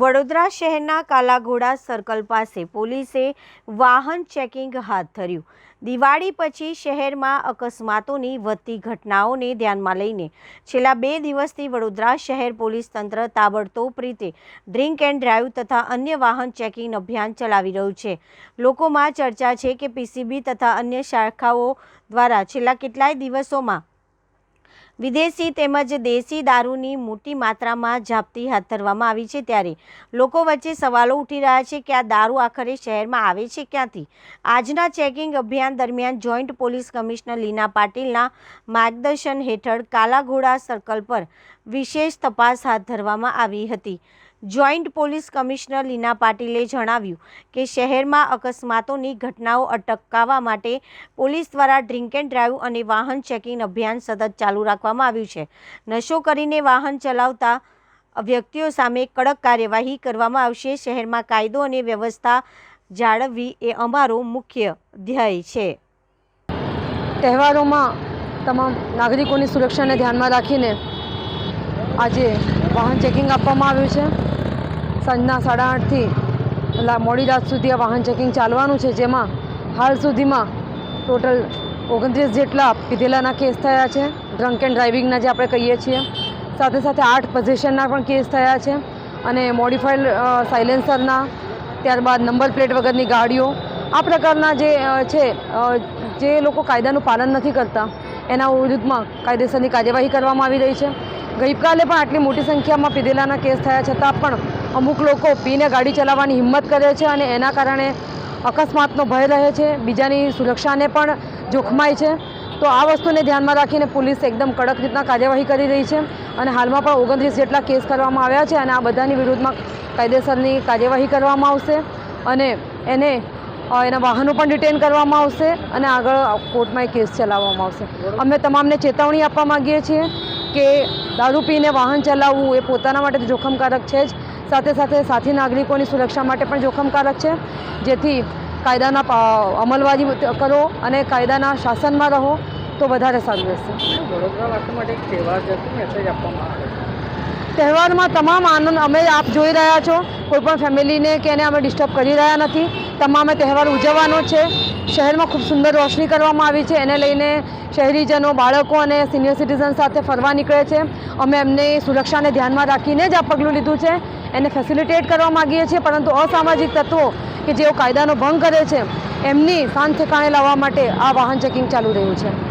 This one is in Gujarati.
વડોદરા શહેરના કાલાઘોડા સર્કલ પાસે પોલીસે વાહન ચેકિંગ હાથ ધર્યું. દિવાળી પછી શહેરમાં અકસ્માતોની વધતી ઘટનાઓને ધ્યાનમાં લઈને છેલ્લા બે દિવસથી વડોદરા શહેર પોલીસ તંત્ર તાબડતોબ રીતે ડ્રિંક એન્ડ ડ્રાઈવ તથા અન્ય વાહન ચેકિંગ અભિયાન ચલાવી રહ્યું છે. લોકોમાં ચર્ચા છે કે પીસીબી તથા અન્ય શાખાઓ દ્વારા છેલ્લા કેટલાય દિવસોમાં વિદેશી તેમજ દેશી દારૂની મોટી માત્રામાં જાપતી હાથ ધરવામાં આવી છે ત્યારે લોકો વચ્ચે સવાલો ઉઠી રહ્યા છે કે આ દારૂ આખરે શહેરમાં આવે છે ક્યાંથી? આજના ચેકિંગ અભિયાન દરમિયાન જોઈન્ટ પોલીસ કમિશનર લીના પાટીલના માર્ગદર્શન હેઠળ કાલાઘોડા સર્કલ પર વિશેષ તપાસ હાથ ધરવામાં આવી હતી. જોઈન્ટ પોલીસ કમિશનર લીના પાટીલે જણાવ્યું કે શહેરમાં અકસ્માતોની ઘટનાઓ અટકાવવા માટે પોલીસ દ્વારા ડ્રિંક એન્ડ ડ્રાઈવ અને વાહન ચેકિંગ અભિયાન સતત ચાલુ રાખવામાં આવ્યું છે. નશો કરીને વાહન ચલાવતા વ્યક્તિઓ સામે કડક કાર્યવાહી કરવામાં આવશે. શહેરમાં કાયદો અને વ્યવસ્થા જાળવવી એ અમારો મુખ્ય ધ્યેય છે. તહેવારોમાં તમામ નાગરિકોની સુરક્ષાને ધ્યાનમાં રાખીને આજે વાહન ચેકિંગ આપવામાં આવ્યું છે. સાંજના સાડા આઠથી મોડી રાત સુધી આ વાહન ચેકિંગ ચાલવાનું છે, જેમાં હાલ સુધીમાં ટોટલ ઓગણત્રીસ જેટલા પીધેલાના કેસ થયા છે. ડ્રંક એન્ડ ડ્રાઇવિંગના જે આપણે કહીએ છીએ. સાથે સાથે આઠ પોઝિશનના પણ કેસ થયા છે. અને મોડિફાઈડ સાયલેન્સરના, ત્યારબાદ નંબર પ્લેટ વગરની ગાડીઓ. આ પ્રકારના જે છે જે લોકો કાયદાનું પાલન નથી કરતા, એના વિરુદ્ધમાં કાયદેસરની કાર્યવાહી કરવામાં આવી રહી છે. ગઈકાલે પણ આટલી મોટી સંખ્યામાં પીધેલાના કેસ થયા છતાં પણ અમુક લોકો પીને ગાડી ચલાવવાની હિંમત કરે છે અને એના કારણે અકસ્માતનો ભય રહે છે. બીજાની સુરક્ષાને પણ જોખમાય છે. તો આ વસ્તુને ધ્યાનમાં રાખીને પોલીસ એકદમ કડક રીતના કાર્યવાહી કરી રહી છે અને હાલમાં પણ ઓગણત્રીસ જેટલા કેસ કરવામાં આવ્યા છે અને આ બધાની વિરુદ્ધમાં કાયદેસરની કાર્યવાહી કરવામાં આવશે અને એને એના વાહનો પણ ડિટેન કરવામાં આવશે અને આગળ કોર્ટમાં એ કેસ ચલાવવામાં આવશે. અમે તમામને ચેતવણી આપવા માગીએ છીએ. કે દારૂ પીને વાહન ચલાવવું એ પોતાના માટે જોખમકારક છે જ. સાથે સાથે સાથી નાગરિકોની સુરક્ષા માટે પણ જોખમકારક છે. જેથી કાયદાના અમલવારી કરો અને કાયદાના શાસનમાં રહો તો વધારે સારું રહેશે. વડોદરા માટે એક મેસેજ આપવામાં આવે છે. તહેવારમાં તમામ આનંદ અમે આપ જોઈ રહ્યા છો. કોઈ પણ ફેમિલીને કે એને અમે ડિસ્ટર્બ કરી રહ્યા નથી. તમામે તહેવાર ઉજવવાનો છે. શહેરમાં ખૂબ સુંદર રોશની કરવામાં આવી છે. એને લઈને શહેરીજનો, બાળકો અને સિનિયર સિટીઝન સાથે ફરવા નીકળે છે. અમે એમની સુરક્ષાને ધ્યાનમાં રાખીને જ આ પગલું લીધું છે. એને ફેસિલિટેટ કરવા માગીએ છીએ. પરંતુ અસામાજિક તત્વો કે જેઓ કાયદાનો ભંગ કરે છે, એમની શાંત ઠેકાણે લાવવા માટે આ વાહન ચેકિંગ ચાલુ રહ્યું છે.